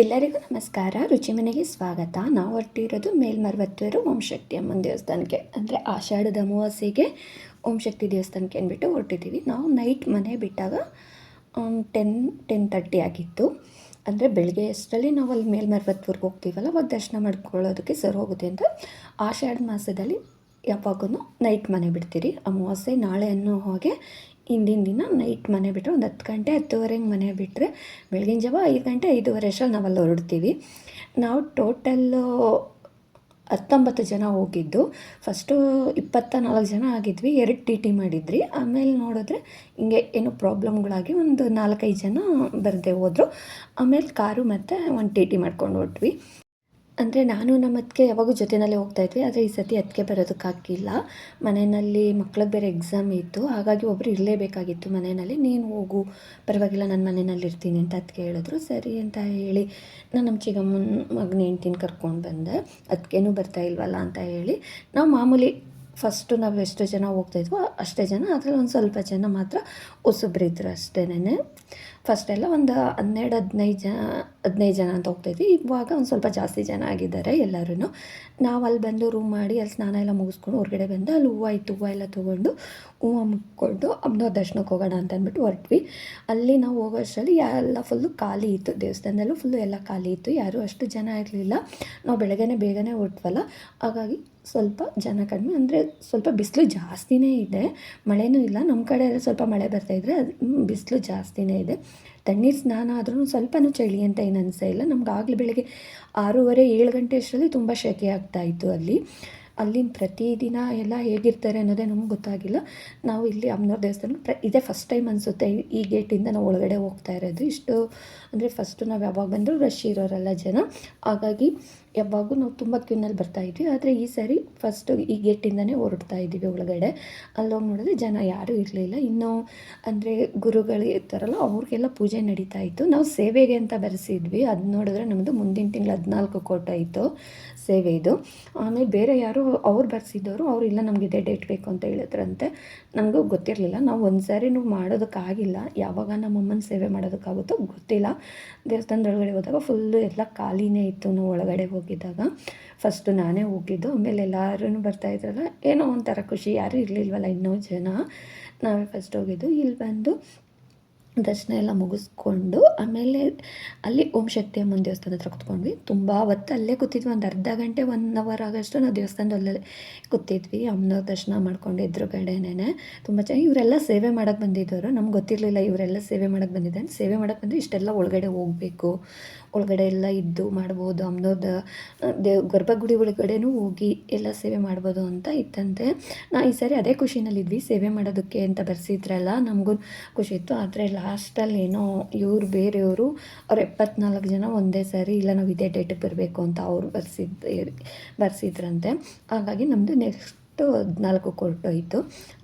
ಎಲ್ಲರಿಗೂ ನಮಸ್ಕಾರ. ರುಚಿ ಮನೆಗೆ ಸ್ವಾಗತ. ನಾವು ಹೊರಟಿರೋದು ಮೇಲ್ಮರ್ವತ್ತೂರು ಓಂ ಶಕ್ತಿ ಅಮ್ಮನ ದೇವಸ್ಥಾನಕ್ಕೆ, ಅಂದರೆ ಆಷಾಢದ ಅಮಾವಾಸ್ಯೆಗೆ ಓಂ ಶಕ್ತಿ ದೇವಸ್ಥಾನಕ್ಕೆ ಅಂದ್ಬಿಟ್ಟು ಹೊರಟಿದ್ದೀವಿ. ನಾವು ನೈಟ್ ಮನೆ ಬಿಟ್ಟಾಗ ಟೆನ್ ಟೆನ್ ತರ್ಟಿ ಆಗಿತ್ತು. ಅಂದರೆ ಬೆಳಗ್ಗೆ ಅಷ್ಟರಲ್ಲಿ ನಾವು ಅಲ್ಲಿ ಮೇಲ್ಮರ್ವತ್ತೂರ್ಗೆ ಹೋಗ್ತೀವಲ್ಲ, ಅವಾಗ ದರ್ಶನ ಮಾಡ್ಕೊಳ್ಳೋದಕ್ಕೆ ಸರಿ ಹೋಗುತ್ತೆ ಅಂತ. ಆಷಾಢ ಮಾಸದಲ್ಲಿ ಯಾವಾಗೂ ನೈಟ್ ಮನೆ ಬಿಡ್ತೀರಿ. ಅಮಾವಾಸ್ಯೆ ನಾಳೆ ಅನ್ನೋ ಹಾಗೆ ಹಿಂದಿನ ದಿನ ನೈಟ್ ಮನೆ ಬಿಟ್ಟರೆ ಒಂದು ಹತ್ತು ಗಂಟೆ, ಹತ್ತುವರೆಗೆ ಮನೆ ಬಿಟ್ಟರೆ ಬೆಳಗಿನ ಜಾವ ಐದು ಗಂಟೆ, ಐದುವರೆ ಅಷ್ಟರಲ್ಲಿ ನಾವಲ್ಲಿ ಹೊರಡ್ತೀವಿ. ನಾವು ಟೋಟಲ್ಲು ಹತ್ತೊಂಬತ್ತು ಜನ ಹೋಗಿದ್ದು. ಫಸ್ಟು ಇಪ್ಪತ್ತ ನಾಲ್ಕು ಜನ ಆಗಿದ್ವಿ. ಎರಡು ಟಿ ಟಿ ಮಾಡಿದ್ರಿ. ಆಮೇಲೆ ನೋಡಿದ್ರೆ ಹಿಂಗೆ ಏನು ಪ್ರಾಬ್ಲಮ್ಗಳಾಗಿ ಒಂದು ನಾಲ್ಕೈದು ಜನ ಬರದೆ ಹೋದರು. ಆಮೇಲೆ ಕಾರು ಮತ್ತು ಒಂದು ಟಿ ಟಿ ಮಾಡ್ಕೊಂಡು ಹೊಟ್ವಿ. ಅಂದರೆ ನಾನು ನಮ್ಮ ಅತ್ತಿಗೆ ಯಾವಾಗೂ ಜೊತೆಯಲ್ಲೇ ಹೋಗ್ತಾಯಿದ್ವಿ ಆದರೆ ಈ ಸತಿ ಅದಕ್ಕೆ ಬರೋದಕ್ಕಾಗಿಲ್ಲ ಮನೆಯಲ್ಲಿ ಮಕ್ಳಿಗೆ ಬೇರೆ ಎಕ್ಸಾಮ್ ಇತ್ತು, ಹಾಗಾಗಿ ಒಬ್ಬರು ಇರಲೇಬೇಕಾಗಿತ್ತು ಮನೆಯಲ್ಲಿ. ನೀನು ಹೋಗು, ಪರವಾಗಿಲ್ಲ ನಾನು ಮನೆಯಲ್ಲಿ ಇರ್ತೀನಿ ಅಂತ ಅದಕ್ಕೆ ಹೇಳಿದ್ರು. ಸರಿ ಅಂತ ಹೇಳಿ ನಾನು ನಮ್ಮ ಚಿಕ್ಕಮ್ಮನ ಮಗನ ಹೆಂಡ್ತಿನ ಕರ್ಕೊಂಡು ಬಂದೆ. ಅದಕ್ಕೇನು ಬರ್ತಾ ಇಲ್ವಲ್ಲ ಅಂತ ಹೇಳಿ ನಾವು ಮಾಮೂಲಿ ಫಸ್ಟು ನಾವು ಎಷ್ಟು ಜನ ಹೋಗ್ತಾಯಿದ್ವೋ ಅಷ್ಟೇ ಜನ, ಅದರಲ್ಲಿ ಒಂದು ಸ್ವಲ್ಪ ಜನ ಮಾತ್ರ ಹೊಸಬ್ರಿದ್ರು ಅಷ್ಟೇನೆ ಫಸ್ಟೆಲ್ಲ ಒಂದು ಹನ್ನೆರಡು, ಹದಿನೈದು ಜನ ಹದಿನೈದು ಜನ ಅಂತ ಹೋಗ್ತಾಯಿದ್ವಿ ಇವಾಗ ಒಂದು ಸ್ವಲ್ಪ ಜಾಸ್ತಿ ಜನ ಆಗಿದ್ದಾರೆ ಎಲ್ಲರೂ ನಾವು ಅಲ್ಲಿ ಬಂದು ರೂಮ್ ಮಾಡಿ, ಅಲ್ಲಿ ಸ್ನಾನ ಎಲ್ಲ ಮುಗಿಸ್ಕೊಂಡು ಹೊರಗಡೆ ಬಂದು ಅಲ್ಲಿ ಹೂವು ಇತ್ತು ಹೂವು ಎಲ್ಲ ತೊಗೊಂಡು ಹೂವು ಮುಕ್ಕೊಂಡು ಅಮ್ಮನವ್ರ ದರ್ಶನಕ್ಕೆ ಹೋಗೋಣ ಅಂತ ಅಂದ್ಬಿಟ್ಟು ಹೊರಟ್ವಿ. ಅಲ್ಲಿ ನಾವು ಹೋಗೋ ಅಷ್ಟರಲ್ಲಿ ಎಲ್ಲ ಫುಲ್ಲು ಖಾಲಿ ಇತ್ತು. ದೇವಸ್ಥಾನದಲ್ಲೂ ಫುಲ್ಲು ಎಲ್ಲ ಖಾಲಿ ಇತ್ತು. ಯಾರೂ ಅಷ್ಟು ಜನ ಇರಲಿಲ್ಲ. ನಾವು ಬೆಳಗ್ಗೆ ಬೇಗನೆ ಹೊರಟ್ವಲ್ಲ. ಹಾಗಾಗಿ ಸ್ವಲ್ಪ ಜನ ಕಡಿಮೆ ಅಂದರೆ ಸ್ವಲ್ಪ ಬಿಸಿಲು ಜಾಸ್ತಿನೇ ಇದೆ. ಮಳೆನೂ ಇಲ್ಲ. ನಮ್ಮ ಕಡೆ ಸ್ವಲ್ಪ ಮಳೆ ಬರ್ತಾಯಿದ್ರೆ ಅದು ಬಿಸಿಲು ಜಾಸ್ತಿನೇ ಇದೆ. ತಣ್ಣೀರು ಸ್ನಾನ ಆದ್ರೂ ಸ್ವಲ್ಪನೂ ಚಳಿ ಅಂತ ಏನು ಅನಿಸೇ ಇಲ್ಲ. ನಮ್ಗೆ ಆಗಲೇ ಬೆಳಗ್ಗೆ ಆರೂವರೆ, ಏಳು ಗಂಟೆ ಅಷ್ಟರಲ್ಲಿ ತುಂಬ ಸೆಕೆ ಆಗ್ತಾಯಿತ್ತು ಅಲ್ಲಿ. ಅಲ್ಲಿನ ಪ್ರತಿದಿನ ಎಲ್ಲ ಹೇಗಿರ್ತಾರೆ ಅನ್ನೋದೇ ನಮ್ಗೆ ಗೊತ್ತಾಗಿಲ್ಲ. ನಾವು ಇಲ್ಲಿ ಅಮ್ಮನವ್ರ ದೇವಸ್ಥಾನ ಪ್ರ, ಇದೇ ಫಸ್ಟ್ ಟೈಮ್ ಅನಿಸುತ್ತೆ ಈ ಗೇಟಿಂದ ನಾವು ಒಳಗಡೆ ಹೋಗ್ತಾ ಇರೋದು. ಇಷ್ಟು ಅಂದರೆ ಫಸ್ಟು ನಾವು ಯಾವಾಗ ಬಂದರೂ ರಶ್ ಇರೋರಲ್ಲ ಜನ. ಹಾಗಾಗಿ ಯಾವಾಗೂ ನಾವು ತುಂಬ ಕ್ಯೂನಲ್ಲಿ ಬರ್ತಾಯಿದ್ವಿ ಆದರೆ ಈ ಸಾರಿ ಫಸ್ಟು ಈ ಗೇಟಿಂದನೇ ಹೊರಡ್ತಾ ಇದ್ದೀವಿ ಒಳಗಡೆ. ಅಲ್ಲೋಗಿ ನೋಡಿದ್ರೆ ಜನ ಯಾರೂ ಇರಲಿಲ್ಲ. ಇನ್ನೂ ಅಂದರೆ ಗುರುಗಳು ಇರ್ತಾರಲ್ಲ, ಅವ್ರಿಗೆಲ್ಲ ಪೂಜೆ ನಡೀತಾ ಇತ್ತು. ನಾವು ಸೇವೆಗೆ ಅಂತ ಬರೆಸಿದ್ವಿ. ಅದು ನೋಡಿದ್ರೆ ನಮ್ಮದು ಮುಂದಿನ ತಿಂಗಳು ಹದಿನಾಲ್ಕು ಕೋಟ ಇತ್ತು ಸೇವೆ ಇದು. ಆಮೇಲೆ ಬೇರೆ ಯಾರು ಅವ್ರು ಬರೆಸಿದ್ದವರು, ಅವ್ರು ಇಲ್ಲ ನಮ್ಗೆ ಇದೇ ಡೇಟ್ ಬೇಕು ಅಂತ ಹೇಳಿದ್ರಂತೆ. ನನಗೂ ಗೊತ್ತಿರಲಿಲ್ಲ. ನಾವು ಒಂದು ಸಾರಿನೂ ಮಾಡೋದಕ್ಕಾಗಿಲ್ಲ. ಯಾವಾಗ ನಮ್ಮಮ್ಮನ ಸೇವೆ ಮಾಡೋದಕ್ಕಾಗುತ್ತೋ ಗೊತ್ತಿಲ್ಲ. ದೇವಸ್ಥಾನದೊಳಗಡೆ ಹೋದಾಗ ಫುಲ್ಲು ಎಲ್ಲ ಖಾಲಿನೇ ಇತ್ತು. ನಾವು ಒಳಗಡೆ ಹೋಗಿದ್ದಾಗ ಫಸ್ಟು ನಾನೇ ಹೋಗಿದ್ದು ಆಮೇಲೆ ಎಲ್ಲರೂ ಬರ್ತಾಯಿದ್ರಲ್ಲ ಏನೋ ಒಂಥರ ಖುಷಿ, ಯಾರೂ ಇರಲಿಲ್ವಲ್ಲ ಇನ್ನೂ ಜನ. ನಾವೇ ಫಸ್ಟ್ ಹೋಗಿದ್ದು, ಇಲ್ಲಿ ಬಂದು ದರ್ಶನ ಎಲ್ಲ ಮುಗಿಸ್ಕೊಂಡು, ಆಮೇಲೆ ಅಲ್ಲಿ ಓಂ ಶಕ್ತಿ ಅಮ್ಮನ ದೇವಸ್ಥಾನ ಹತ್ರ ಕೂತ್ಕೊಂಡ್ವಿ. ತುಂಬ ಹೊತ್ತು ಅಲ್ಲೇ ಕೂತಿದ್ವಿ, ಒಂದು ಅರ್ಧ ಗಂಟೆ ಒನ್ ಅವರ್ ಆಗೋಷ್ಟು ನಾವು ದೇವಸ್ಥಾನದಲ್ಲೇ ಕೂತಿದ್ವಿ. ಅಮ್ಮನ ದರ್ಶನ ಮಾಡ್ಕೊಂಡು ಎದುರುಗಡೆನೇ ತುಂಬ ಚೆನ್ನಾಗಿ, ಇವರೆಲ್ಲ ಸೇವೆ ಮಾಡೋಕ್ಕೆ ಬಂದಿದ್ದವರು. ನಮ್ಗೆ ಗೊತ್ತಿರಲಿಲ್ಲ ಇವರೆಲ್ಲ ಸೇವೆ ಮಾಡೋಕ್ಕೆ ಬಂದಿದ್ದಾರೆ. ಸೇವೆ ಮಾಡೋಕ್ಕೆ ಬಂದರೆ ಇಷ್ಟೆಲ್ಲ ಒಳಗಡೆ ಹೋಗಬೇಕು. ಒಳಗಡೆ ಎಲ್ಲ ಇದ್ದು ಮಾಡ್ಬೋದು ಅಮ್ಮದ ದೇವ್, ಗರ್ಭಗುಡಿ ಒಳಗಡೆನೂ ಹೋಗಿ ಎಲ್ಲ ಸೇವೆ ಮಾಡ್ಬೋದು ಅಂತ ಇತ್ತಂತೆ. ನಾ ಈ ಸಾರಿ ಅದೇ ಖುಷಿನಲ್ಲಿದ್ವಿ, ಸೇವೆ ಮಾಡೋದಕ್ಕೆ ಅಂತ ಬರ್ಸಿದ್ರಲ್ಲ, ನಮಗೂ ಖುಷಿ ಇತ್ತು. ಆದರೆ ಲಾಸ್ಟಲ್ಲಿ ಏನೋ ಇವರು ಬೇರೆಯವರು, ಅವ್ರು ಎಪ್ಪತ್ನಾಲ್ಕು ಜನ ಒಂದೇ ಸಾರಿ ಇಲ್ಲ, ನಾವು ಇದೇ ಡೇಟಿಗೆ ಬರಬೇಕು ಅಂತ ಅವ್ರು ಬರ್ಸಿದ್ದು ಬರ್ಸಿದ್ರಂತೆ. ಹಾಗಾಗಿ ನಮ್ಮದು ನೆಕ್ಸ್ಟ್ ಹದಿನಾಲ್ಕು ಕೊಟ್ಟೋಯ್ತು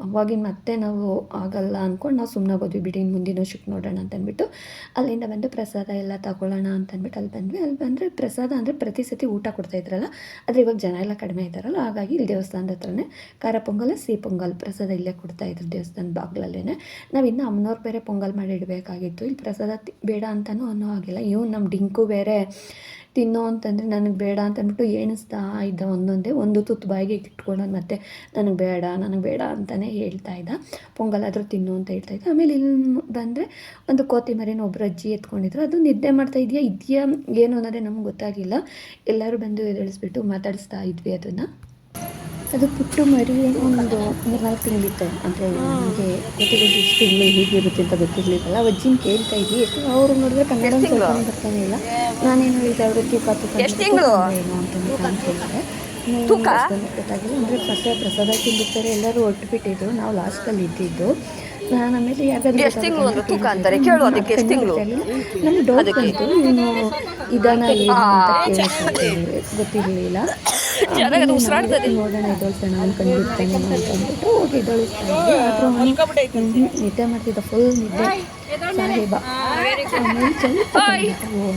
ಅವಾಗಿ ಮತ್ತೆ ನಾವು ಆಗಲ್ಲ ಅಂದ್ಕೊಂಡು ನಾವು ಸುಮ್ಮನೆ ಹೋದ್ವಿ, ಬಿಡಿ ಇನ್ನು ಮುಂದಿನ ವರ್ಷಕ್ಕೆ ನೋಡೋಣ ಅಂತಂದ್ಬಿಟ್ಟು ಅಲ್ಲಿಂದ ಬಂದು ಪ್ರಸಾದ ಎಲ್ಲ ತಗೊಳ್ಳೋಣ ಅಂತ ಅಂದ್ಬಿಟ್ಟು ಅಲ್ಲಿ ಬಂದ್ವಿ. ಅಲ್ಲಿ ಬಂದರೆ ಪ್ರಸಾದ ಅಂದರೆ ಪ್ರತಿ ಸತಿ ಊಟ ಕೊಡ್ತಾಯಿದ್ರಲ್ಲ ಆದರೆ ಇವಾಗ ಜನ ಎಲ್ಲ ಕಡಿಮೆ ಇದ್ದಾರಲ್ಲ, ಹಾಗಾಗಿ ಇಲ್ಲಿ ದೇವಸ್ಥಾನದ ಹತ್ರನೇ ಖಾರ ಪೊಂಗಲ್, ಸಿಹಿ ಪೊಂಗಲ್ ಪ್ರಸಾದ ಇಲ್ಲೇ ಕೊಡ್ತಾಯಿದ್ರು ದೇವಸ್ಥಾನದ ಬಾಗ್ಲಲ್ಲೇ ನಾವು ಇನ್ನೂ ಅಮ್ಮನವ್ರು ಬೇರೆ ಪೊಂಗಲ್ ಮಾಡಿ ಇಡಬೇಕಾಗಿತ್ತು. ಇಲ್ಲಿ ಪ್ರಸಾದ ಬೇಡ ಅಂತಲೂ ಅನ್ನೋ ಆಗಿಲ್ಲ ಇವ್ನು ನಮ್ಮ ಡಿಂಕು ಬೇರೆ ತಿನ್ನೋ ಅಂತಂದರೆ ನನಗೆ ಬೇಡ ಅಂತ ಅಂದ್ಬಿಟ್ಟು ಎಣಿಸ್ತಾ ಇದ್ದ ಒಂದೊಂದೇ ಒಂದು ತುತ್ತು ಬಾಯಿಗೆ ಇಟ್ಕೊಳ್ಳೋದು ಮತ್ತೆ ನನಗೆ ಬೇಡ ನನಗೆ ಬೇಡ ಅಂತಲೇ ಹೇಳ್ತಾ ಇದ್ದ. ಪೊಂಗಲ್ ಆದರೂ ತಿನ್ನು ಅಂತ ಹೇಳ್ತಾ ಇದ್ದ. ಆಮೇಲೆ ಇಲ್ಲಿ ಬಂದರೆ ಒಂದು ಕೋತಿಮರಿನ ಒಬ್ಬರು ಅಜ್ಜಿ ಎತ್ಕೊಂಡಿದ್ರು. ಅದು ನಿದ್ದೆ ಮಾಡ್ತಾ ಇದೆಯಾ ಇದೆಯಾ, ಏನು ಅನ್ನೋದೇ ನಮ್ಗೆ ಗೊತ್ತಾಗಿಲ್ಲ. ಎಲ್ಲರೂ ಬಂದು ಎದುರಿಸ್ಬಿಟ್ಟು ಮಾತಾಡಿಸ್ತಾ ಇದ್ವಿ ಅದನ್ನು. ಅದು ಪುಟ್ಟು ಮರಿ ಒಂದು ಮೂರ್ನಾಲ್ಕು ತಿಂಗಳಿತ್ತು ಅಂದರೆ ನನಗೆ ಗೊತ್ತಿರೋದು ಇಷ್ಟು ತಿಂಗಳು ಹೀಗಿರುತ್ತೆ ಅಂತ ಗೊತ್ತಿರಲಿಲ್ಲ ಅಜ್ಜಿನ ಕೇಳ್ತಾ ಇದ್ವಿ. ಎಷ್ಟು ಅವರು ನೋಡಿದ್ರೆ ಕನ್ನಡ ಬರ್ತಾನೆ ಇಲ್ಲ. ನಾನೇನು ಹೇಳಿದೆ ಅವರು ತೂಕ? ತೂಕ? ಏನು ತೂಕ? ಗೊತ್ತಾಗಿಲ್ಲ. ಅಂದರೆ ಪ್ರಸಾದ ಪ್ರಸಾದ ತಿಂದಿರ್ತಾರೆ ಎಲ್ಲರೂ ಒಟ್ಟುಬಿಟ್ಟಿದ್ರು ನಾವು ಲಾಸ್ಟಲ್ಲಿ ಇದ್ದಿದ್ದು. ನಾನು ಆಮೇಲೆ ಯಾಕಂದ್ರೆ ಎಷ್ಟ್ ತಿಂಗ್ಳು ಒಂದು ತೂಕ ಅಂತಾರೆ? ಕೇಳು ಅದಕ್ಕೆ ಎಷ್ಟ್ ತಿಂಗ್ಳು? ನಮ್ಗೆ ಡೌಟ್. ಬಂತು. ಇನ್ನು ಇದಾನ ಏನು ಅಂತ ಗೊತ್ತಿರಲಿಲ್ಲ. ಚೆನ್ನಾಗಿ ಅದು ಉಸಿರಾಡ್ತದೆ. ನೋಡೋಣ ಅನ್ಕೊಂಡಿರ್ತಾನೆ ಅಂದ್ಬಿಟ್ಟು ಹೋಗಿ ನಿದ್ದೆ ಮಾಡ್ತಿದ್ದ ಫುಲ್ ನಿದ್ದೆ. ಸಾಹೇಬ ಆಮೇಲೆ ಸ್ವಲ್ಪ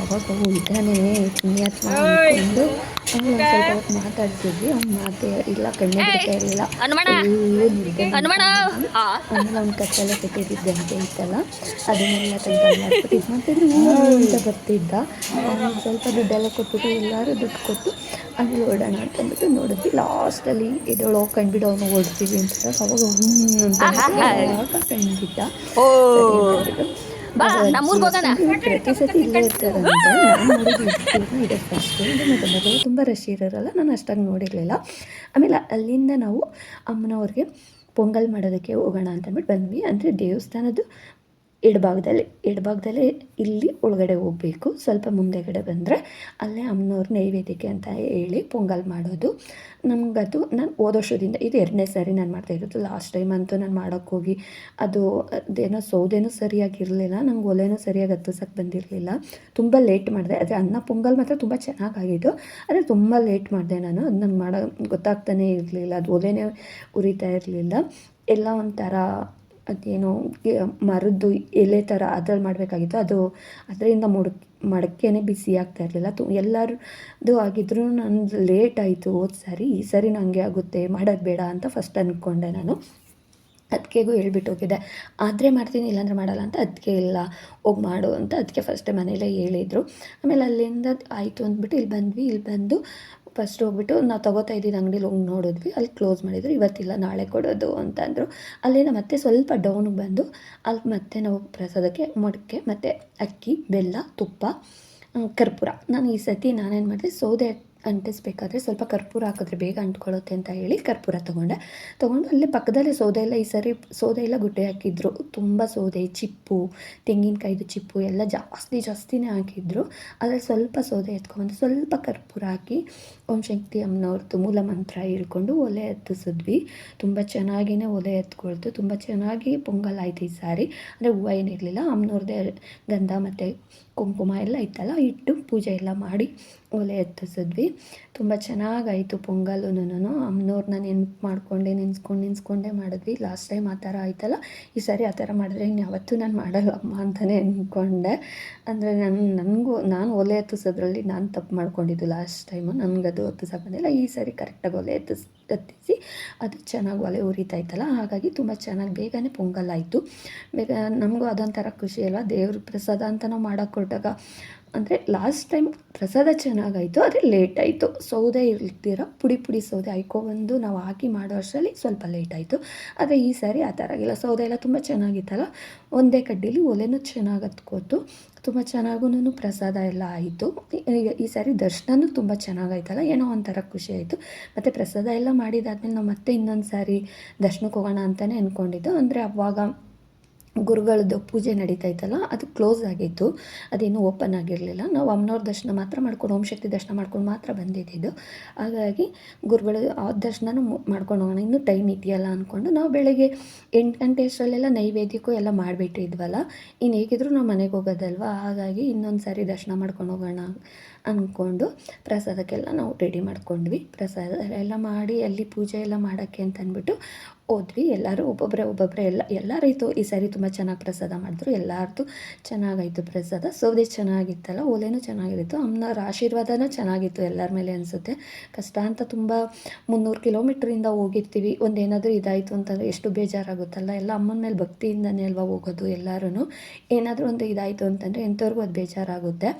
ಅವಾಗ ಇದ್ದಾನೆ ಪುಣ್ಯಾತ್ಮ ಅಂದ್ಕೊಂಡು ಒಂದು ಸ್ವಲ್ಪ ಹೊತ್ತು ಮಾತಾಡ್ತಿದ್ವಿ. ಅವ್ನು ಮಾತೇ ಇಲ್ಲ ಕಣ್ಣೇ ಬಿಡ್ತಾ ಇರಲಿಲ್ಲ. ನಿದ್ದೆ ಆ ಆಮೇಲೆ ಅವ್ನ ಕತ್ತೆಲ್ಲ ಕೆಟ್ಟಿದ್ದೆ ಅಂತ ಇತ್ತಲ್ಲ ಅದನ್ನೆಲ್ಲ ತಂದು ಮಾಡ್ಬಿಟ್ಟು ಮಾಡ್ತಿದ್ರು. ಅಂತ ಬರ್ತಿದ್ದ. ಅವ್ನು ಸ್ವಲ್ಪ ದುಡ್ಡೆಲ್ಲ ಕೊಟ್ಬಿಟ್ಟು ಎಲ್ಲರೂ ದುಡ್ಡು ಕೊಟ್ಟು ಅಲ್ಲಿ ಓಡೋಣ ಅಂತಂದ್ಬಿಟ್ಟು ನೋಡಿದ್ವಿ. ಲಾಸ್ಟಲ್ಲಿ ಇದೊಳು ಕಣ್ಬಿಡು ಅವನು ಓಡ್ತೀವಿ ಅಂತ. ಅವಾಗ ಹ್ಞೂ ಅಂತ ಕಂಡ್ಬಿಟ್ಟ ಬಾ ನಮ್ಮೂರ್ಗೆ ಹೋಗೋಣ. ಪ್ರತಿ ಸತಿ ಇಲ್ಲೇ ಇರ್ತಾರಂತೆ ಮತ್ತು ಮೊದಲು ತುಂಬ ರಶ್ ಇರೋರಲ್ಲ ನಾನು ಅಷ್ಟಾಗಿ ನೋಡಿರಲಿಲ್ಲ. ಆಮೇಲೆ ಅಲ್ಲಿಂದ ನಾವು ಅಮ್ಮನವ್ರಿಗೆ ಪೊಂಗಲ್ ಮಾಡೋದಕ್ಕೆ ಹೋಗೋಣ ಅಂತಂದ್ಬಿಟ್ಟು ಬಂದ್ವಿ. ಅಂದರೆ ದೇವಸ್ಥಾನದ್ದು ಎಡಭಾಗದಲ್ಲಿ, ಎಡಭಾಗದಲ್ಲೇ ಇಲ್ಲಿ ಒಳಗಡೆ ಹೋಗಬೇಕು. ಸ್ವಲ್ಪ ಮುಂದೆಗಡೆ ಬಂದರೆ ಅಲ್ಲೇ ಅಮ್ಮನವ್ರ ನೈವೇದ್ಯಕ್ಕೆ ಅಂತ ಹೇಳಿ ಪೊಂಗಲ್ ಮಾಡೋದು. ನಮಗದು ನಾನು ಹೋದ ವರ್ಷದಿಂದ ಇದು ಎರಡನೇ ಸಾರಿ ನಾನು ಮಾಡ್ತಾ ಇರೋದು. ಲಾಸ್ಟ್ ಟೈಮ್ ಅಂತೂ ನಾನು ಮಾಡೋಕ್ಕೋಗಿ ಅದು ಅದೇನೋ ಸೌದೇನೂ ಸರಿಯಾಗಿರಲಿಲ್ಲ. ನಂಗೆ ಒಲೆನೂ ಸರಿಯಾಗಿ ಹತ್ತಿಸೋಕ್ಕೆ ಬಂದಿರಲಿಲ್ಲ. ತುಂಬ ಲೇಟ್ ಮಾಡಿದೆ. ಆದರೆ ಅನ್ನ ಪೊಂಗಲ್ ಮಾತ್ರ ತುಂಬ ಚೆನ್ನಾಗಾಗಿತ್ತು ಆದರೆ ತುಂಬ ಲೇಟ್ ಮಾಡಿದೆ ನಾನು. ಅದು ನಾನು ಮಾಡೋ ಗೊತ್ತಾಗ್ತಾನೇ ಇರಲಿಲ್ಲ. ಅದು ಒಲೆನೇ ಉರಿತಾ ಇರಲಿಲ್ಲ. ಎಲ್ಲ ಒಂಥರ ಅದೇನೋ ಮರದ್ದು ಎಲೆ ಥರ ಅದ್ರಲ್ಲಿ ಮಾಡಬೇಕಾಗಿತ್ತು. ಅದು ಅದರಿಂದ ಮುಡಕ್ ಮಡಕೆನೇ ಬಿಸಿ ಆಗ್ತಾ ಇರಲಿಲ್ಲ. ತು ಎಲ್ಲರದು ಆಗಿದ್ರು ನಂದು ಲೇಟ್ ಆಯಿತು ಹೋದ ಸಾರಿ. ಈ ಸರಿ ನಂಗೆ ಆಗುತ್ತೆ, ಮಾಡೋದು ಬೇಡ ಅಂತ ಫಸ್ಟ್ ಅಂದ್ಕೊಂಡೆ ನಾನು. ಅದಕ್ಕೆಗೂ ಹೇಳ್ಬಿಟ್ಟು ಹೋಗಿದ್ದೆ. ಆದರೆ ಮಾಡ್ತೀನಿ, ಇಲ್ಲಾಂದ್ರೆ ಮಾಡಲ್ಲ ಅಂತ ಅದಕ್ಕೆ ಇಲ್ಲ. ಹೋಗಿ ಮಾಡು ಅಂತ ಅದಕ್ಕೆ ಫಸ್ಟೇ ಮನೇಲೇ ಹೇಳಿದರು. ಆಮೇಲೆ ಅಲ್ಲಿಂದ ಆಯಿತು ಅಂದ್ಬಿಟ್ಟು ಇಲ್ಲಿ ಬಂದ್ವಿ. ಇಲ್ಲಿ ಬಂದು ಫಸ್ಟ್ ಹೋಗ್ಬಿಟ್ಟು ನಾವು ತೊಗೋತಾ ಇದ್ದಿದ್ದು ಅಂಗಡಿಲಿ ಹೋಗಿ ನೋಡಿದ್ವಿ. ಅಲ್ಲಿ ಕ್ಲೋಸ್ ಮಾಡಿದ್ರು. ಇವತ್ತಿಲ್ಲ, ನಾಳೆ ಕೊಡೋದು ಅಂತಂದರು ಅಲ್ಲಿಂದ ಮತ್ತೆ ಸ್ವಲ್ಪ ಡೌನಿಗೆ ಬಂದು ಅಲ್ಲಿ ಮತ್ತೆ ನಾವು ಪ್ರಸಾದಕ್ಕೆ ಮೊಡಕೆ ಮತ್ತು ಅಕ್ಕಿ, ಬೆಲ್ಲ, ತುಪ್ಪ ಕರ್ಪೂರ. ನಾನು ಈ ಸತಿ ನಾನೇನು ಮಾಡಿದೆ, ಸೌದೆ ಅಂಟಿಸ್ಬೇಕಾದ್ರೆ ಸ್ವಲ್ಪ ಕರ್ಪೂರ ಹಾಕಿದ್ರೆ ಬೇಗ ಅಂಟ್ಕೊಳ್ಳುತ್ತೆ ಅಂತ ಹೇಳಿ ಕರ್ಪೂರ ತೊಗೊಂಡೆ. ತೊಗೊಂಡು ಅಲ್ಲೇ ಪಕ್ಕದಲ್ಲೇ ಸೌದೆ ಎಲ್ಲ, ಈ ಸರಿ ಸೌದೆ ಎಲ್ಲ ಗುಡ್ಡೆ ಹಾಕಿದ್ರು. ತುಂಬ ಸೌದೆ, ಚಿಪ್ಪು, ತೆಂಗಿನಕಾಯ್ದು ಚಿಪ್ಪು ಎಲ್ಲ ಜಾಸ್ತಿ ಜಾಸ್ತಿನೇ ಹಾಕಿದ್ರು. ಅದ್ರಲ್ಲಿ ಸ್ವಲ್ಪ ಸೌದೆ ಎತ್ಕೊಂಡ್ಬಂದು ಸ್ವಲ್ಪ ಕರ್ಪೂರ ಹಾಕಿ ಓಂ ಶಕ್ತಿ ಅಮ್ಮನವ್ರದ್ದು ಮೂಲ ಮಂತ್ರ ಹೇಳ್ಕೊಂಡು ಒಲೆ ಎತ್ತಿಸಿದ್ವಿ. ತುಂಬ ಚೆನ್ನಾಗಿಯೇ ಒಲೆ ಎತ್ಕೊಳ್ತು. ತುಂಬ ಚೆನ್ನಾಗಿ ಪೊಂಗಲ್ ಆಯ್ತು ಈ ಸಾರಿ. ಅಂದರೆ ಹೂವು ಏನಿರಲಿಲ್ಲ ಅಮ್ಮನವ್ರದ್ದೇ ಗಂಧ ಮತ್ತು ಕುಂಕುಮ ಎಲ್ಲ ಇತ್ತಲ್ಲ, ಇಟ್ಟು ಪೂಜೆ ಎಲ್ಲ ಮಾಡಿ ಒಲೆ ಎತ್ತಿಸಿದ್ವಿ ತುಂಬ ಚೆನ್ನಾಗಾಯಿತು ಪೊಂಗಲ್ಲು ಅಮ್ಮನವ್ರನ್ನ ನೆನ್ಪು ಮಾಡಿಕೊಂಡೆ, ನೆನ್ಸ್ಕೊಂಡು, ನೆನ್ಸ್ಕೊಂಡೆ ಮಾಡಿದ್ವಿ. ಲಾಸ್ಟ್ ಟೈಮ್ ಆ ಥರ ಆಯ್ತಲ್ಲ, ಈ ಸಾರಿ ಆ ಥರ ಮಾಡಿದ್ರೆ ಇನ್ನು ಯಾವತ್ತೂ ನಾನು ಮಾಡಲ್ಲಮ್ಮ ಅಂತಲೇ ಅಂದ್ಕೊಂಡೆ ಅಂದರೆ ನನ್ನ ನನಗೂ, ನಾನು ಒಲೆ ಹತ್ತಿಸೋದ್ರಲ್ಲಿ ನಾನು ತಪ್ಪು ಮಾಡ್ಕೊಂಡಿದ್ದು ಲಾಸ್ಟ್ ಟೈಮು ನನಗದು ಹತ್ತಿಸಕ್ಕೆ ಬಂದಿಲ್ಲ. ಈ ಸಾರಿ ಕರೆಕ್ಟಾಗಿ ಒಲೆ ಹತ್ತಿಸ್ ಹತ್ತಿಸಿ ಅದು ಚೆನ್ನಾಗಿ ಒಲೆ ಉರಿತಾ ಇತ್ತಲ್ಲ, ಹಾಗಾಗಿ ತುಂಬ ಚೆನ್ನಾಗಿ ಬೇಗನೆ ಪೊಂಗಲ್ ಆಯಿತು ಬೇಗ, ನಮಗೂ ಅದೊಂಥರ ಖುಷಿ ಅಲ್ವಾ? ದೇವ್ರ ಪ್ರಸಾದ ಅಂತ ನಾವು ಮಾಡೋಕ್ಕೆ ಕೊಟ್ಟಾಗ ಅಂದರೆ ಲಾಸ್ಟ್ ಟೈಮ್ ಪ್ರಸಾದ ಚೆನ್ನಾಗಾಯಿತು, ಆದರೆ ಲೇಟ್ ಆಯಿತು. ಸೌದೆ ಇರ್ತೀರ ಪುಡಿ ಪುಡಿ ಸೌದೆ ಹಾಯ್ಕೊಬಂದು ನಾವು ಹಾಕಿ ಮಾಡೋ ಅಷ್ಟರಲ್ಲಿ ಸ್ವಲ್ಪ ಲೇಟ್ ಆಯಿತು. ಆದರೆ ಈ ಸಾರಿ ಆ ಥರ ಆಗಿಲ್ಲ. ಸೌದೆ ಎಲ್ಲ ತುಂಬ ಚೆನ್ನಾಗಿತ್ತಲ್ಲ? ಒಂದೇ ಕಡ್ಡಿಲಿ ಒಲೆನೂ ಚೆನ್ನಾಗಿ ಹತ್ಕೋತು. ತುಂಬ ಚೆನ್ನಾಗೂ ಪ್ರಸಾದ ಎಲ್ಲ ಆಯಿತು. ಈ- ಸಾರಿ ದರ್ಶನವೂ ತುಂಬ ಚೆನ್ನಾಗಾಯ್ತಲ್ಲ, ಏನೋ ಒಂಥರ ಖುಷಿ ಆಯಿತು. ಮತ್ತು ಪ್ರಸಾದ ಎಲ್ಲ ಮಾಡಿದಾದ್ಮೇಲೆ ನಾವು ಮತ್ತೆ ಇನ್ನೊಂದು ಸಾರಿ ದರ್ಶನಕ್ಕೆ ಹೋಗೋಣ ಅಂತಲೇ ಅಂದ್ಕೊಂಡಿದ್ದು ಅಂದರೆ ಅವಾಗ ಗುರುಗಳದ್ದು ಪೂಜೆ ನಡೀತಾ ಇತ್ತಲ್ಲ, ಅದು ಕ್ಲೋಸ್ ಆಗಿತ್ತು. ಅದೇನು ಓಪನ್ ಆಗಿರಲಿಲ್ಲ. ನಾವು ಅಮ್ಮನವ್ರ ದರ್ಶನ ಮಾತ್ರ ಮಾಡ್ಕೊಂಡು, ಓಂ ಶಕ್ತಿ ದರ್ಶನ ಮಾಡ್ಕೊಂಡು ಮಾತ್ರ ಬಂದಿದ್ದಿದ್ದು ಹಾಗಾಗಿ ಗುರುಗಳು ಆ ದರ್ಶನನೂ ಮಾಡ್ಕೊಂಡು ಹೋಗೋಣ, ಇನ್ನೂ ಟೈಮ್ ಇದೆಯಲ್ಲ ಅಂದ್ಕೊಂಡು ನಾವು ಬೆಳಗ್ಗೆ ಎಂಟು ಗಂಟೆ ಅಷ್ಟರಲ್ಲೆಲ್ಲ ನೈವೇದ್ಯಕ್ಕೂ ಎಲ್ಲ ಮಾಡಿಬಿಟ್ಟಿದ್ವಲ್ಲ ಇನ್ನು ಹೇಗಿದ್ರು ನಾವು ಮನೆಗೆ ಹೋಗೋದಲ್ವ? ಹಾಗಾಗಿ ಇನ್ನೊಂದು ಸಾರಿ ದರ್ಶನ ಮಾಡ್ಕೊಂಡು ಹೋಗೋಣ ಅಂದ್ಕೊಂಡು ಪ್ರಸಾದಕ್ಕೆಲ್ಲ ನಾವು ರೆಡಿ ಮಾಡ್ಕೊಂಡ್ವಿ. ಪ್ರಸಾದ ಎಲ್ಲ ಮಾಡಿ ಅಲ್ಲಿ ಪೂಜೆ ಎಲ್ಲ ಮಾಡೋಕ್ಕೆ ಅಂತ ಅಂದ್ಬಿಟ್ಟು ಹೋದ್ವಿ, ಎಲ್ಲರೂ ಒಬ್ಬೊಬ್ಬರೇ ಒಬ್ಬೊಬ್ಬರೇ ಎಲ್ಲ ಎಲ್ಲರೈತು ಈ ಸಾರಿ ತುಂಬ ಚೆನ್ನಾಗಿ ಪ್ರಸಾದ ಮಾಡಿದ್ರು. ಎಲ್ಲರದ್ದು ಚೆನ್ನಾಗಾಯಿತು ಪ್ರಸಾದ. ಸೌದೆ ಚೆನ್ನಾಗಿತ್ತಲ್ಲ ಒಲೆನೂ ಚೆನ್ನಾಗಿತ್ತು ಅಮ್ಮನವ್ರ ಆಶೀರ್ವಾದನೂ ಚೆನ್ನಾಗಿತ್ತು ಎಲ್ಲರ ಮೇಲೆ ಅನಿಸುತ್ತೆ. ಕಷ್ಟ ಅಂತ ತುಂಬ ಮುನ್ನೂರು ಕಿಲೋಮೀಟ್ರಿಂದ ಹೋಗಿರ್ತೀವಿ. ಒಂದೇನಾದರೂ ಇದಾಯಿತು ಅಂತಂದರೆ ಎಷ್ಟು ಬೇಜಾರಾಗುತ್ತಲ್ಲ. ಎಲ್ಲ ಅಮ್ಮನ ಮೇಲೆ ಭಕ್ತಿಯಿಂದನೇ ಅಲ್ವಾ ಹೋಗೋದು ಎಲ್ಲರೂ ಏನಾದರೂ ಒಂದು ಇದಾಯಿತು ಅಂತಂದರೆ ಎಂಥವ್ರಿಗೂ ಅದು ಬೇಜಾರಾಗುತ್ತೆ.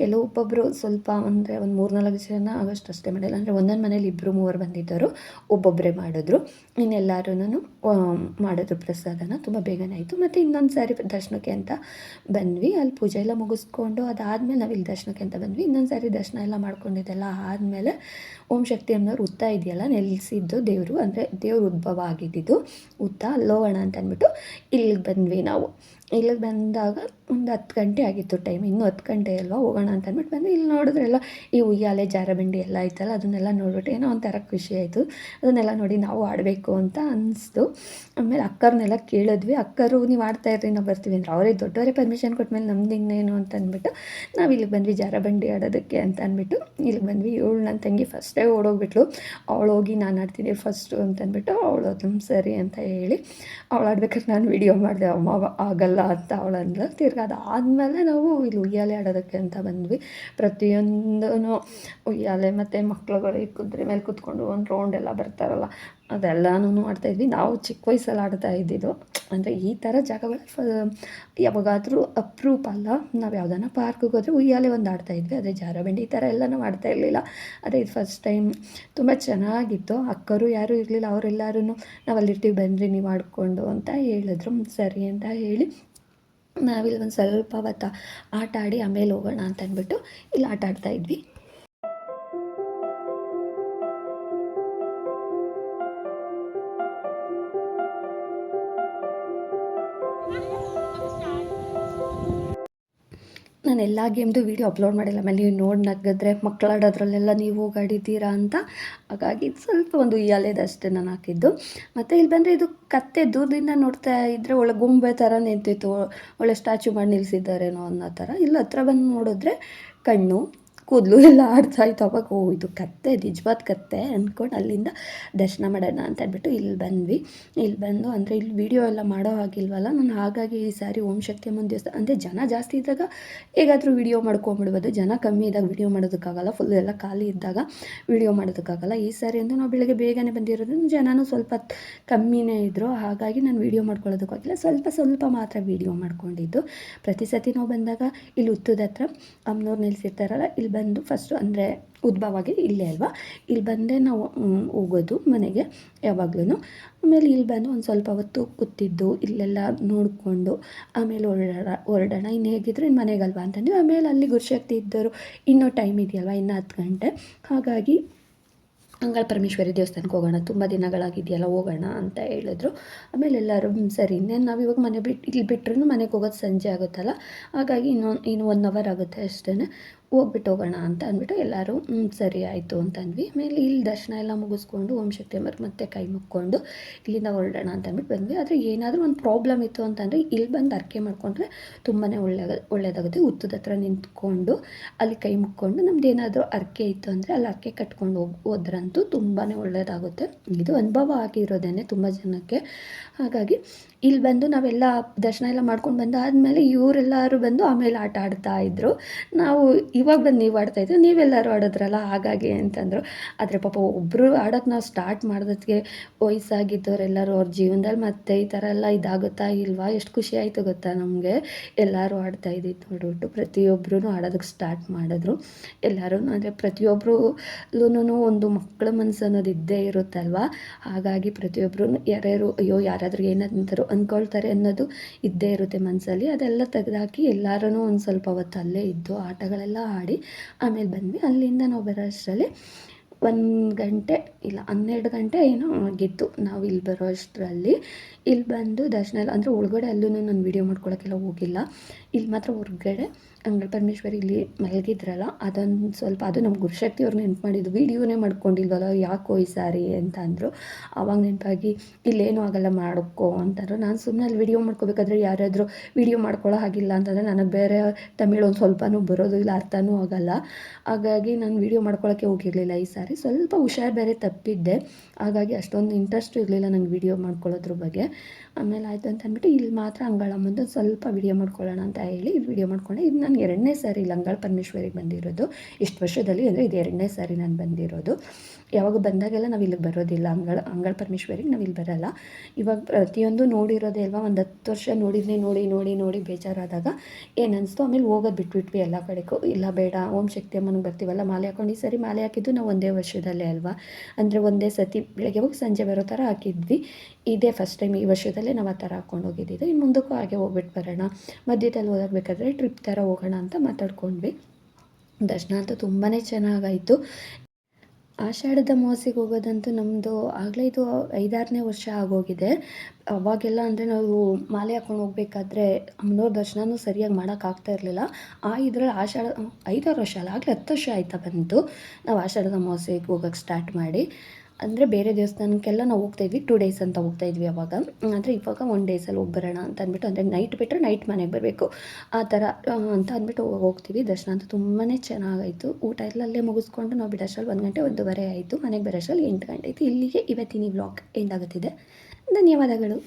ಕೆಲವು ಒಬ್ಬೊಬ್ಬರು ಸ್ವಲ್ಪ ಅಂದರೆ ಒಂದು ಮೂರ್ನಾಲ್ಕು ಜನ ಆಗಷ್ಟು ಅಷ್ಟೇ ಮಾಡಿಲ್ಲ. ಅಂದರೆ ಒಂದೊಂದು ಮನೇಲಿ ಇಬ್ಬರು ಮೂವರು ಬಂದಿದ್ದರು. ಒಬ್ಬೊಬ್ಬರೇ ಮಾಡಿದ್ರು. ಇನ್ನೆಲ್ಲರೂ ಮಾಡಿದ್ರು ಪ್ರಸಾದನ ತುಂಬ ಬೇಗನೆ ಆಯಿತು. ಮತ್ತು ಇನ್ನೊಂದು ಸಾರಿ ದರ್ಶನಕ್ಕೆ ಅಂತ ಬಂದ್ವಿ. ಅಲ್ಲಿ ಪೂಜೆ ಎಲ್ಲ ಮುಗಿಸ್ಕೊಂಡು ಅದಾದಮೇಲೆ ನಾವು ಇಲ್ಲಿ ದರ್ಶನಕ್ಕೆ ಅಂತ ಬಂದ್ವಿ. ಇನ್ನೊಂದು ಸಾರಿ ದರ್ಶನ ಎಲ್ಲ ಮಾಡ್ಕೊಂಡಿದ್ದೆಲ್ಲ ಆದಮೇಲೆ ಓಂ ಶಕ್ತಿ ಅನ್ನೋರು ಉತ್ತ ಇದೆಯಲ್ಲ, ನೆಲೆಸಿದ್ದು ದೇವರು, ಅಂದರೆ ದೇವ್ರ ಉದ್ಭವ ಆಗಿದ್ದಿದ್ದು ಉತ್ತ ಹೋಗೋಣ ಅಂತ ಅಂದ್ಬಿಟ್ಟು ಇಲ್ಲಿಗೆ ಬಂದ್ವಿ ನಾವು. ಇಲ್ಲಿಗೆ ಬಂದಾಗ ಒಂದು ಹತ್ತು ಗಂಟೆ ಆಗಿತ್ತು ಟೈಮ್ ಇನ್ನೂ ಹತ್ತು ಗಂಟೆ ಅಲ್ವಾ ಹೋಗೋಣ ಅಂತ ಅಂದ್ಬಿಟ್ಟು ಬಂದು ಇಲ್ಲಿ ನೋಡಿದ್ರೆಲ್ಲ ಈ ಉಯ್ಯಾಲೆ, ಜಾರಬಂಡಿ ಎಲ್ಲ ಐತಲ್ಲ, ಅದನ್ನೆಲ್ಲ ನೋಡಿಬಿಟ್ಟು ಏನೋ ಒಂಥರ ಖುಷಿ ಆಯಿತು. ಅದನ್ನೆಲ್ಲ ನೋಡಿ ನಾವು ಆಡಬೇಕು ಅಂತ ಅನಿಸ್ತು. ಆಮೇಲೆ ಅಕ್ಕರ್ನೆಲ್ಲ ಕೇಳಿದ್ವಿ. ಅಕ್ಕರು, ನೀವು ಆಡ್ತಾ ಇರ್ರಿ, ನಾವು ಬರ್ತೀವಿ. ಅಂದ್ರೆ ಅವರೇ ದೊಡ್ಡವರೇ ಪರ್ಮಿಷನ್ ಕೊಟ್ಮೇಲೆ ನಮ್ದು ಇನ್ನೇನು ಅಂತ ಅಂದ್ಬಿಟ್ಟು ನಾವು ಇಲ್ಲಿಗೆ ಬಂದ್ವಿ ಜಾರಬಂಡಿ ಆಡೋದಕ್ಕೆ ಅಂತ ಅಂದ್ಬಿಟ್ಟು ಇಲ್ಲಿಗೆ ಬಂದ್ವಿ. ಇವಳು ನನ್ನ ತಂಗಿ ಫಸ್ಟೇ ಓಡೋಗ್ಬಿಟ್ಲು. ಅವಳು ಹೋಗಿ ನಾನು ಆಡ್ತೀನಿ ಫಸ್ಟು ಅಂತ ಅಂದ್ಬಿಟ್ಟು ಅವಳು ಅದು ಸರಿ ಅಂತ ಹೇಳಿ ಅವಳು ಆಡ್ಬೇಕಾದ್ರೆ ನಾನು ವಿಡಿಯೋ ಮಾಡಿದೆ. ಅಮ್ಮ ಆಗಲ್ಲ ಬರಲ್ಲ ಅಂತ ಅವಳು ಅಂದ್ಲು ತಿರ್ಗಿ ಅದಾದಮೇಲೆ ನಾವು ಇಲ್ಲಿ ಉಯ್ಯಾಲೆ ಆಡೋದಕ್ಕೆ ಅಂತ ಬಂದ್ವಿ. ಪ್ರತಿಯೊಂದೂ ಉಯ್ಯಾಲೆ ಮತ್ತು ಮಕ್ಳುಗಳಿಗೆ ಕುದುರೆ ಮೇಲೆ ಕೂತ್ಕೊಂಡು ಒಂದು ರೌಂಡ್ ಎಲ್ಲ ಬರ್ತಾರಲ್ಲ ಅದೆಲ್ಲನೂ ಆಡ್ತಾಯಿದ್ವಿ ನಾವು ಚಿಕ್ಕ ವಯಸ್ಸಲ್ಲಿ ಆಡ್ತಾ ಇದ್ದಿದ್ದು. ಅಂದರೆ ಈ ಥರ ಜಾಗಗಳಲ್ಲಿ ಫ, ಯಾವಾಗಾದರೂ ಅಪ್ರೂಪ ಅಲ್ಲ. ನಾವು ಯಾವ್ದಾನ ಪಾರ್ಕಿಗೆ ಹೋದರೆ ಉಯ್ಯಾಲೆ ಒಂದು ಆಡ್ತಾಯಿದ್ವಿ ಅದೇ ಜಾರಬಂಡಿ ಈ ಥರ ಎಲ್ಲ ನಾವು ಆಡ್ತಾ ಇರಲಿಲ್ಲ. ಅದೇ ಇದು ಫಸ್ಟ್ ಟೈಮ್ ತುಂಬ ಚೆನ್ನಾಗಿತ್ತು. ಅಕ್ಕರು ಯಾರೂ ಇರಲಿಲ್ಲ. ಅವರೆಲ್ಲರೂ ನಾವು ಅಲ್ಲಿರ್ತೀವಿ ಬನ್ನಿರಿ ನೀವು ಆಡಿಕೊಂಡು ಅಂತ ಹೇಳಿದ್ರು. ಸರಿ ಅಂತ ಹೇಳಿ ನಾವಿಲ್ಲಿ ಒಂದು ಸ್ವಲ್ಪ ಹೊತ್ತು ಆಟ ಆಡಿ ಆಮೇಲೆ ಹೋಗೋಣ ಅಂತ ಅಂದ್ಬಿಟ್ಟು ಇಲ್ಲಿ ಆಟ ಆಡ್ತಾ ನಾನು ಎಲ್ಲ ಗೇಮ್ದು ವೀಡಿಯೋ ಅಪ್ಲೋಡ್ ಮಾಡಿಲ್ಲ. ಆಮೇಲೆ ನೀವು ನೋಡಿ ನಗಿದ್ರೆ ಮಕ್ಕಳಾಡೋದ್ರಲ್ಲೆಲ್ಲ ನೀವು ಹೋಗಾಡಿದ್ದೀರಾ ಅಂತ. ಹಾಗಾಗಿ ಸ್ವಲ್ಪ ಒಂದು ಉಯ್ಯಾಲೆದು ಅಷ್ಟೇ ನಾನು ಹಾಕಿದ್ದು. ಮತ್ತು ಇಲ್ಲಿ ಬಂದರೆ ಇದು ಕತ್ತೆ ದೂರದಿಂದ ನೋಡ್ತಾ ಇದ್ದರೆ ಒಳ್ಳೆ ಗೊಂಬೆ ಥರ ನಿಂತಿತ್ತು. ಒಳ್ಳೆ ಸ್ಟ್ಯಾಚು ಮಾಡಿ ನಿಲ್ಲಿಸಿದ್ದಾರೇನೋ ಅನ್ನೋ ಥರ ಇಲ್ಲಿ ಹತ್ರ ಬಂದು ನೋಡಿದ್ರೆ ಕಣ್ಣು. ಕೂದಲು ಎಲ್ಲ ಆಡ್ತಾ ಇತ್ತು. ಅವಾಗ, ಓ, ಇದು ಕತ್ತೆ, ನಿಜವಾದ ಕತ್ತೆ ಅಂದ್ಕೊಂಡು ಅಲ್ಲಿಂದ ದರ್ಶನ ಮಾಡೋಣ ಅಂತ ಹೇಳ್ಬಿಟ್ಟು ಇಲ್ಲಿ ಬಂದ್ವಿ. ಇಲ್ಲಿ ಬಂದು, ಅಂದರೆ ಇಲ್ಲಿ ವೀಡಿಯೋ ಎಲ್ಲ ಮಾಡೋ ಹಾಗಿಲ್ವಲ್ಲ? ನಾನು ಹಾಗಾಗಿ ಈ ಸಾರಿ ಓಂ ಶಕ್ತಿ ಅಮ್ಮನ ದೇವಸ್ಥಾನ, ಅಂದರೆ ಜನ ಜಾಸ್ತಿ ಇದ್ದಾಗ ಹೇಗಾದರೂ ವೀಡಿಯೋ ಮಾಡ್ಕೊಂಬಿಡ್ಬೋದು ಜನ ಕಮ್ಮಿ ಇದ್ದಾಗ ವೀಡಿಯೋ ಮಾಡೋದಕ್ಕಾಗಲ್ಲ ಫುಲ್ ಎಲ್ಲ ಖಾಲಿ ಇದ್ದಾಗ ವೀಡಿಯೋ ಮಾಡೋದಕ್ಕಾಗಲ್ಲ. ಈ ಸಾರಿ ಅಂದರೆ ನಾವು ಬೆಳಗ್ಗೆ ಬೇಗನೆ ಬಂದಿರೋದ್ರಿಂದ ಜನನೂ ಸ್ವಲ್ಪ ಕಮ್ಮಿನೇ ಇದ್ದರು ಹಾಗಾಗಿ ನಾನು ವೀಡಿಯೋ ಮಾಡ್ಕೊಳ್ಳೋದಕ್ಕಾಗಿಲ್ಲ ಸ್ವಲ್ಪ ಸ್ವಲ್ಪ ಮಾತ್ರ ವೀಡಿಯೋ ಮಾಡ್ಕೊಂಡಿದ್ದು. ಪ್ರತಿ ಸತಿ ನಾವು ಬಂದಾಗ, ಇಲ್ಲಿ ಉತ್ತದ ಹತ್ರ ಅಮ್ಮನವ್ರು ನಿಲ್ಲಿಸಿರ್ತಾರಲ್ಲ ಇಲ್ಲಿ ಬಂದು ಫಸ್ಟು ಅಂದರೆ ಉದ್ಭವಾಗಿ ಇಲ್ಲೇ ಅಲ್ವಾ? ಇಲ್ಲಿ ಬಂದೇ ನಾವು ಹೋಗೋದು ಮನೆಗೆ ಯಾವಾಗಲೂ ಆಮೇಲೆ ಇಲ್ಲಿ ಬಂದು ಒಂದು ಸ್ವಲ್ಪ ಹೊತ್ತು ಕೂತಿದ್ದು, ಇಲ್ಲೆಲ್ಲ ನೋಡಿಕೊಂಡು, ಆಮೇಲೆ ಹೊರಡೋಣ ಹೊರಡೋಣ. ಇನ್ನು ಹೇಗಿದ್ರು ಇನ್ನು ಮನೆಗಲ್ವಾ ಅಂತಂದು ಆಮೇಲೆ ಅಲ್ಲಿ ಗುರುಶಕ್ತಿ ಇದ್ದರು ಇನ್ನೂ ಟೈಮ್ ಇದೆಯಲ್ವ? ಇನ್ನು ಹತ್ತು ಗಂಟೆ. ಹಾಗಾಗಿ ಅಂಗಳ ಪರಮೇಶ್ವರಿ ದೇವಸ್ಥಾನಕ್ಕೆ ಹೋಗೋಣ, ತುಂಬ ದಿನಗಳಾಗಿದೆಯಲ್ಲ, ಹೋಗೋಣ ಅಂತ ಹೇಳಿದ್ರು. ಆಮೇಲೆ ಎಲ್ಲರೂ ಸರಿ, ಇನ್ನೇನು ನಾವು ಇವಾಗ ಮನೆ ಬಿಟ್ಟು ಇಲ್ಲಿ ಬಿಟ್ರೂ ಮನೆಗೆ ಹೋಗೋದು ಸಂಜೆ ಆಗುತ್ತಲ್ಲ? ಹಾಗಾಗಿ ಇನ್ನೊಂದು, ಇನ್ನು ಒನ್ ಅವರ್ ಆಗುತ್ತೆ ಅಷ್ಟೇ ಹೋಗ್ಬಿಟ್ಟು ಹೋಗೋಣ ಅಂತ ಅಂದ್ಬಿಟ್ಟು ಎಲ್ಲರೂ ಹ್ಞೂ ಸರಿ ಆಯಿತು ಅಂತ ಅಂದ್ವಿ. ಆಮೇಲೆ ಇಲ್ಲಿ ದರ್ಶನ ಎಲ್ಲ ಮುಗಿಸ್ಕೊಂಡು ಓಂ ಶಕ್ತಿ ಅಮ್ಮರ್ ಮತ್ತೆ ಕೈ ಮುಕ್ಕೊಂಡು ಇಲ್ಲಿಂದ ಹೊರಡೋಣ ಅಂತ ಅಂದ್ಬಿಟ್ಟು ಬಂದ್ವಿ. ಆದರೆ ಏನಾದರೂ ಒಂದು ಪ್ರಾಬ್ಲಮ್ ಇತ್ತು ಅಂತಂದರೆ ಇಲ್ಲಿ ಬಂದು ಅರ್ಕೆ ಮಾಡಿಕೊಂಡ್ರೆ ತುಂಬಾ ಒಳ್ಳೆ ಒಳ್ಳೆಯದಾಗುತ್ತೆ ಹುತ್ತದ ಹತ್ರ ನಿಂತ್ಕೊಂಡು ಅಲ್ಲಿ ಕೈ ಮುಕ್ಕೊಂಡು ನಮ್ದು ಏನಾದರೂ ಅರ್ಕೆ ಇತ್ತು ಅಂದರೆ ಅಲ್ಲಿ ಅರ್ಕೆ ಕಟ್ಕೊಂಡು ಹೋಗಿ, ಹೋದ್ರಂತೂ ತುಂಬಾ ಒಳ್ಳೆಯದಾಗುತ್ತೆ ಇದು ಅನುಭವ ಆಗಿರೋದೇನೆ ತುಂಬ ಜನಕ್ಕೆ. ಹಾಗಾಗಿ ಇಲ್ಲಿ ಬಂದು ನಾವೆಲ್ಲ ದರ್ಶನ ಎಲ್ಲ ಮಾಡ್ಕೊಂಡು ಬಂದಾದಮೇಲೆ ಇವರೆಲ್ಲರೂ ಬಂದು ಆಮೇಲೆ ಆಟ ಆಡ್ತಾ ಇದ್ದರು ನಾವು ಇವಾಗ ಬಂದು ನೀವು ಆಡ್ತಾ ಇದ್ರು ನೀವೆಲ್ಲರೂ ಆಡೋದ್ರಲ್ಲ ಹಾಗಾಗಿ ಅಂತಂದರು. ಆದರೆ ಪಾಪ ಒಬ್ಬರು ಆಡೋಕ್ಕೆ ನಾವು ಸ್ಟಾರ್ಟ್ ಮಾಡೋದಕ್ಕೆ ವಯಸ್ಸಾಗಿದ್ದವರೆಲ್ಲರೂ ಅವ್ರ ಜೀವನದಲ್ಲಿ ಮತ್ತೆ ಈ ಥರ ಎಲ್ಲ ಇದಾಗುತ್ತಾ ಇಲ್ವಾ? ಎಷ್ಟು ಖುಷಿ ಆಯಿತು ಗೊತ್ತಾ ನಮಗೆ? ಎಲ್ಲರೂ ಆಡ್ತಾ ಇದ್ದಿತ್ತು ನೋಡ್ಬಿಟ್ಟು ಪ್ರತಿಯೊಬ್ಬರೂ ಆಡೋದಕ್ಕೆ ಸ್ಟಾರ್ಟ್ ಮಾಡಿದ್ರು. ಎಲ್ಲರೂ ಅಂದರೆ ಪ್ರತಿಯೊಬ್ಬರೂ ಒಂದು ಮಕ್ಕಳ ಮನಸ್ಸು ಅನ್ನೋದು ಇದ್ದೇ ಇರುತ್ತಲ್ವ? ಹಾಗಾಗಿ ಪ್ರತಿಯೊಬ್ಬರು ಯಾರ್ಯಾರು ಅಯ್ಯೋ ಯಾರಾದರೂ ಏನಂತಾರೋ ಅಂದ್ಕೊಳ್ತಾರೆ ಅನ್ನೋದು ಇದ್ದೇ ಇರುತ್ತೆ ಮನಸ್ಸಲ್ಲಿ ಅದೆಲ್ಲ ತೆಗೆದಾಕಿ ಎಲ್ಲರೂ ಒಂದು ಸ್ವಲ್ಪ ಹೊತ್ತು ಅಲ್ಲೇ ಇದ್ದು ಆಟಗಳೆಲ್ಲ ಆಡಿ ಆಮೇಲೆ ಬಂದ್ವಿ. ಅಲ್ಲಿಂದ ನಾವು ಬರೋ ಅಷ್ಟರಲ್ಲಿ ಒಂದು ಗಂಟೆ ಇಲ್ಲ, ಹನ್ನೆರಡು ಗಂಟೆ ಏನೋ ಆಗಿತ್ತು ನಾವು ಇಲ್ಲಿ ಬರೋ ಅಷ್ಟರಲ್ಲಿ. ಇಲ್ಲಿ ಬಂದು ದರ್ಶನ ಎಲ್ಲ, ಅಂದರೆ ಒಳಗಡೆ ಅಲ್ಲೂ ನಾನು ವೀಡಿಯೋ ಮಾಡ್ಕೊಳಕ್ಕೆಲ್ಲ ಹೋಗಿಲ್ಲ. ಇಲ್ಲಿ ಮಾತ್ರ ಹೊರಗಡೆ ಅಂಗಡಿ ಪರಮೇಶ್ವರಿ ಇಲ್ಲಿ ಮಲಗಿದ್ರಲ್ಲ, ಅದೊಂದು ಸ್ವಲ್ಪ, ಅದು ನಮ್ಮ ಗುರುಶಕ್ತಿ ಅವ್ರು ನೆನ್ಪು ಮಾಡಿದ್ದು, ವೀಡಿಯೋನೇ ಮಾಡ್ಕೊಂಡಿಲ್ವಲ್ಲ, ಯಾಕೋ ಈ ಸಾರಿ ಅಂತ ಅಂದರು. ಆವಾಗ ನೆನಪಾಗಿ, ಇಲ್ಲೇನೂ ಆಗಲ್ಲ ಮಾಡ್ಕೋ ಅಂತಂದ್ರು. ನಾನು ಸುಮ್ಮನೆ ಅಲ್ಲಿ ವೀಡಿಯೋ ಮಾಡ್ಕೋಬೇಕಾದ್ರೆ ಯಾರಾದರೂ ವೀಡಿಯೋ ಮಾಡ್ಕೊಳ್ಳೋ ಹಾಗಿಲ್ಲ ಅಂತಂದರೆ ನನಗೆ ಬೇರೆ ತಮಿಳು ಒಂದು ಸ್ವಲ್ಪನೂ ಬರೋದು ಇಲ್ಲ, ಅರ್ಥನೂ ಆಗಲ್ಲ. ಹಾಗಾಗಿ ನಾನು ವೀಡಿಯೋ ಮಾಡ್ಕೊಳ್ಳೋಕ್ಕೆ ಹೋಗಿರಲಿಲ್ಲ ಈ ಸಾರಿ. ಸ್ವಲ್ಪ ಹುಷಾರು ಬೇರೆ ತಪ್ಪಿದ್ದೆ. ಹಾಗಾಗಿ ಅಷ್ಟೊಂದು ಇಂಟ್ರೆಸ್ಟ್ ಇರಲಿಲ್ಲ ನಂಗೆ ವಿಡಿಯೋ ಮಾಡ್ಕೊಳ್ಳೋದ್ರ ಬಗ್ಗೆ. ಆಮೇಲೆ ಆಯಿತು ಅಂತ ಅಂದ್ಬಿಟ್ಟು ಇಲ್ಲಿ ಮಾತ್ರ ಅಂಗಳ ಮುಂದೆ ಸ್ವಲ್ಪ ವಿಡಿಯೋ ಮಾಡ್ಕೊಳ್ಳೋಣ ಅಂತ ಹೇಳಿ ವಿಡಿಯೋ ಮಾಡ್ಕೊಂಡೆ. ಇದು ನಾನು ಎರಡನೇ ಸಾರಿ ಇಲ್ಲಿ ಅಂಗಳ ಪರಮೇಶ್ವರಿಗೆ ಬಂದಿರೋದು. ಇಷ್ಟು ವರ್ಷದಲ್ಲಿ ಅಂದರೆ ಇದು ಎರಡನೇ ಸಾರಿ ನಾನು ಬಂದಿರೋದು. ಯಾವಾಗ ಬಂದಾಗೆಲ್ಲ ನಾವು ಇಲ್ಲಿಗೆ ಬರೋದಿಲ್ಲ. ಅಂಗಳ ಅಂಗಳ ಪರಮೇಶ್ವರಿಗೆ ನಾವು ಇಲ್ಲಿ ಬರೋಲ್ಲ. ಇವಾಗ ಪ್ರತಿಯೊಂದು ನೋಡಿರೋದೇ ಅಲ್ವಾ? ಒಂದು ಹತ್ತು ವರ್ಷ ನೋಡಿದ್ನೇ, ನೋಡಿ ನೋಡಿ ನೋಡಿ ಬೇಜಾರಾದಾಗ ಏನು ಅನಿಸ್ತು? ಆಮೇಲೆ ಹೋಗೋದು ಬಿಟ್ಬಿಟ್ವಿ ಎಲ್ಲ ಕಡೆಗೂ ಇಲ್ಲ ಬೇಡ, ಓಂ ಶಕ್ತಿ ಅಮ್ಮನಿಗೆ ಬರ್ತೀವಲ್ಲ, ಮಾಲೆ ಹಾಕೊಂಡು, ಈ ಸರಿ ಮಾಲೆ ಹಾಕಿದ್ದು ನಾವು ಒಂದೇ ವರ್ಷದಲ್ಲೇ ಅಲ್ವಾ? ಅಂದರೆ ಒಂದೇ ಸತಿ ಬೆಳಗ್ಗೆ ಹೋಗಿ ಸಂಜೆ ಬರೋ ಥರ ಹಾಕಿದ್ವಿ. ಇದೇ ಫಸ್ಟ್ ಟೈಮ್ ಈ ವರ್ಷದಲ್ಲೇ ನಾವು ಆ ಥರ ಹಾಕ್ಕೊಂಡು ಹೋಗಿದ್ದಿದ್ದು. ಇನ್ನು ಮುಂದಕ್ಕೂ ಹಾಗೆ ಹೋಗ್ಬಿಟ್ಟು ಬರೋಣ. ಮಧ್ಯದಲ್ಲಿ ಹೋಗಬೇಕಾದ್ರೆ ಟ್ರಿಪ್ ಥರ ಹೋಗೋಣ ಅಂತ ಮಾತಾಡ್ಕೊಂಡ್ವಿ. ದರ್ಶನ ಅಂತೂ ತುಂಬಾ ಚೆನ್ನಾಗಾಯಿತು. ಆಷಾಢದ ಅಮಾವಾಸ್ಯೆಗೆ ಹೋಗೋದಂತೂ ನಮ್ಮದು ಆಗಲೇ ಇದು ಐದಾರನೇ ವರ್ಷ ಆಗೋಗಿದೆ. ಅವಾಗೆಲ್ಲ ಅಂದರೆ ನಾವು ಮಾಲೆ ಹಾಕ್ಕೊಂಡು ಹೋಗ್ಬೇಕಾದ್ರೆ ಅಮ್ಮನವ್ರ ದರ್ಶನನೂ ಸರಿಯಾಗಿ ಮಾಡೋಕ್ಕಾಗ್ತಾ ಇರಲಿಲ್ಲ. ಆ ಇದರಲ್ಲಿ ಆಷಾಢ, ಐದಾರು ವರ್ಷ ಅಲ್ಲ, ಆಗಲೇ ಹತ್ತು ವರ್ಷ ಆಯ್ತಾ ಬಂತು. ನಾವು ಆಷಾಢದ ಅಮಾವಾಸ್ಯೆಗೆ ಹೋಗೋಕ್ಕೆ ಸ್ಟಾರ್ಟ್ ಮಾಡಿ. ಅಂದರೆ ಬೇರೆ ದೇವಸ್ಥಾನಕ್ಕೆಲ್ಲ ನಾವು ಹೋಗ್ತಾಯಿದ್ವಿ ಟೂ ಡೇಸ್ ಅಂತ ಹೋಗ್ತಾಯಿದ್ವಿ ಅವಾಗ. ಆದರೆ ಇವಾಗ ಒನ್ ಡೇಸಲ್ಲಿ ಹೋಗಿ ಬರೋಣ ಅಂತ ಅಂದ್ಬಿಟ್ಟು, ಅಂದರೆ ನೈಟ್ ಬಿಟ್ಟರೆ ನೈಟ್ ಮನೆಗೆ ಬರಬೇಕು. ಆ ಥರ ಅಂತ ಅಂದ್ಬಿಟ್ಟು ಹೋಗ್ತೀವಿ. ದರ್ಶನ ಅಂತ ತುಂಬಾ ಚೆನ್ನಾಗಾಯಿತು. ಊಟ ಎಲ್ಲ ಅಲ್ಲೇ ಮುಗಿಸ್ಕೊಂಡು ನಾವು ಬಿಡೋಷ್ಟ್ರಲ್ಲಿ ಒಂದು ಗಂಟೆ, ಒಂದೂವರೆ ಆಯಿತು. ಮನೆಗೆ ಬರೋಷ್ಟ್ರಲ್ಲಿ ಎಂಟು ಗಂಟೆ ಆಯಿತು. ಇಲ್ಲಿಗೆ ಇವತ್ತಿನ ಬ್ಲಾಗ್ ಎಂಡ್ ಆಗುತ್ತಿದೆ. ಧನ್ಯವಾದಗಳು.